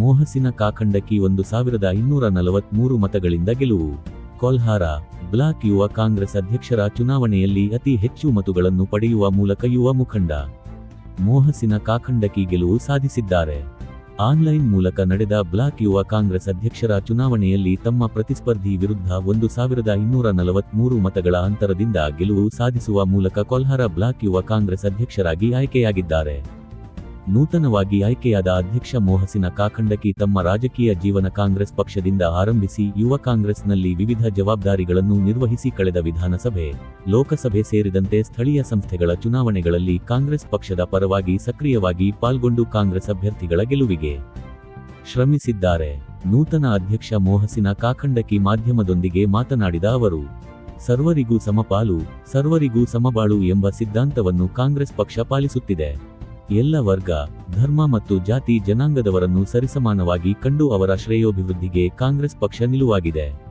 ಮೋಹಸಿನ ಕಾಖಂಡಕಿ ಒಂದು ಸಾವಿರದ ಇನ್ನೂರ ನಲವತ್ಮೂರು ಮತಗಳಿಂದ ಗೆಲುವು. ಕೊಲ್ಹಾರ, ಬ್ಲಾಕ್ ಯುವ ಕಾಂಗ್ರೆಸ್ ಅಧ್ಯಕ್ಷರ ಚುನಾವಣೆಯಲ್ಲಿ ಅತಿ ಹೆಚ್ಚು ಮತಗಳನ್ನು ಪಡೆಯುವ ಮೂಲಕ ಯುವ ಮುಖಂಡ. ಮೋಹಸಿನ ಕಾಖಂಡಕಿ ಗೆಲುವು ಸಾಧಿಸಿದ್ದಾರೆ. ಆನ್ಲೈನ್ ಮೂಲಕ ನಡೆದ ಬ್ಲಾಕ್ ಯುವ ಕಾಂಗ್ರೆಸ್ ಅಧ್ಯಕ್ಷರ ಚುನಾವಣೆಯಲ್ಲಿ ತಮ್ಮ ಪ್ರತಿಸ್ಪರ್ಧಿ ವಿರುದ್ಧ ಒಂದು ಸಾವಿರದ ಇನ್ನೂರ ನಲವತ್ಮೂರು ಮತಗಳ ಅಂತರದಿಂದ ಗೆಲುವು ಸಾಧಿಸುವ ಮೂಲಕ ಕೊಲ್ಹಾರ ಬ್ಲಾಕ್ ಯುವ ಕಾಂಗ್ರೆಸ್ ಅಧ್ಯಕ್ಷರಾಗಿ ಆಯ್ಕೆಯಾಗಿದ್ದಾರೆ. ನೂತನವಾಗಿ ಆಯ್ಕೆಯಾದ ಅಧ್ಯಕ್ಷ ಮೋಹಸಿನ ಕಾಖಂಡಕಿ ತಮ್ಮ ರಾಜಕೀಯ ಜೀವನ ಕಾಂಗ್ರೆಸ್ ಪಕ್ಷದಿಂದ ಆರಂಭಿಸಿ ಯುವ ಕಾಂಗ್ರೆಸ್ನಲ್ಲಿ ವಿವಿಧ ಜವಾಬ್ದಾರಿಗಳನ್ನು ನಿರ್ವಹಿಸಿ ಕಳೆದ ವಿಧಾನಸಭೆ, ಲೋಕಸಭೆ ಸೇರಿದಂತೆ ಸ್ಥಳೀಯ ಸಂಸ್ಥೆಗಳ ಚುನಾವಣೆಗಳಲ್ಲಿ ಕಾಂಗ್ರೆಸ್ ಪಕ್ಷದ ಪರವಾಗಿ ಸಕ್ರಿಯವಾಗಿ ಪಾಲ್ಗೊಂಡು ಕಾಂಗ್ರೆಸ್ ಅಭ್ಯರ್ಥಿಗಳ ಗೆಲುವಿಗೆ ಶ್ರಮಿಸಿದ್ದಾರೆ. ನೂತನ ಅಧ್ಯಕ್ಷ ಮೋಹಸಿನ ಕಾಖಂಡಕಿ ಮಾಧ್ಯಮದೊಂದಿಗೆ ಮಾತನಾಡಿದ ಅವರು, ಸರ್ವರಿಗೂ ಸಮಪಾಲು, ಸರ್ವರಿಗೂ ಸಮಬಾಳು ಎಂಬ ಸಿದ್ಧಾಂತವನ್ನು ಕಾಂಗ್ರೆಸ್ ಪಕ್ಷ ಪಾಲಿಸುತ್ತಿದೆ. ಎಲ್ಲ ವರ್ಗ ಧರ್ಮ ಮತ್ತು ಜಾತಿ ಜನಾಂಗದವರನ್ನು ಸರಿಸಮಾನವಾಗಿ ಕಂಡು ಅವರ ಶ್ರೇಯೋಭಿವೃದ್ಧಿಗೆ ಕಾಂಗ್ರೆಸ್ ಪಕ್ಷ ನಿಲುವಾಗಿದೆ.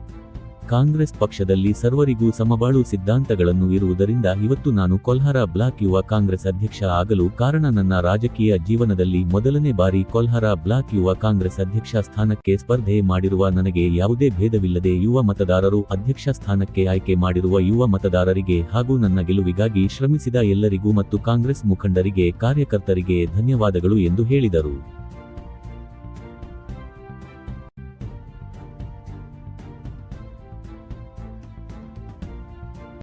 ಕಾಂಗ್ರೆಸ್ ಪಕ್ಷದಲ್ಲಿ ಸರ್ವರಿಗೂ ಸಮಬಾಳು ಸಿದ್ಧಾಂತಗಳನ್ನು ಇರುವುದರಿಂದ ಇವತ್ತು ನಾನು ಕೊಲ್ಹಾರ ಬ್ಲಾಕ್ ಯುವ ಕಾಂಗ್ರೆಸ್ ಅಧ್ಯಕ್ಷ ಆಗಲು ಕಾರಣ ನನ್ನ ರಾಜಕೀಯ ಜೀವನದಲ್ಲಿ ಮೊದಲನೇ ಬಾರಿ ಕೊಲ್ಹಾರ ಬ್ಲಾಕ್ ಯುವ ಕಾಂಗ್ರೆಸ್ ಅಧ್ಯಕ್ಷ ಸ್ಥಾನಕ್ಕೆ ಸ್ಪರ್ಧೆ ಮಾಡಿರುವ ನನಗೆ ಯಾವುದೇ ಭೇದವಿಲ್ಲದೆ ಯುವ ಮತದಾರರು ಅಧ್ಯಕ್ಷ ಸ್ಥಾನಕ್ಕೆ ಆಯ್ಕೆ ಮಾಡಿರುವ ಯುವ ಮತದಾರರಿಗೆ ಹಾಗೂ ನನ್ನ ಗೆಲುವಿಗಾಗಿ ಶ್ರಮಿಸಿದ ಎಲ್ಲರಿಗೂ ಮತ್ತು ಕಾಂಗ್ರೆಸ್ ಮುಖಂಡರಿಗೆ, ಕಾರ್ಯಕರ್ತರಿಗೆ ಧನ್ಯವಾದಗಳು ಎಂದು ಹೇಳಿದರು.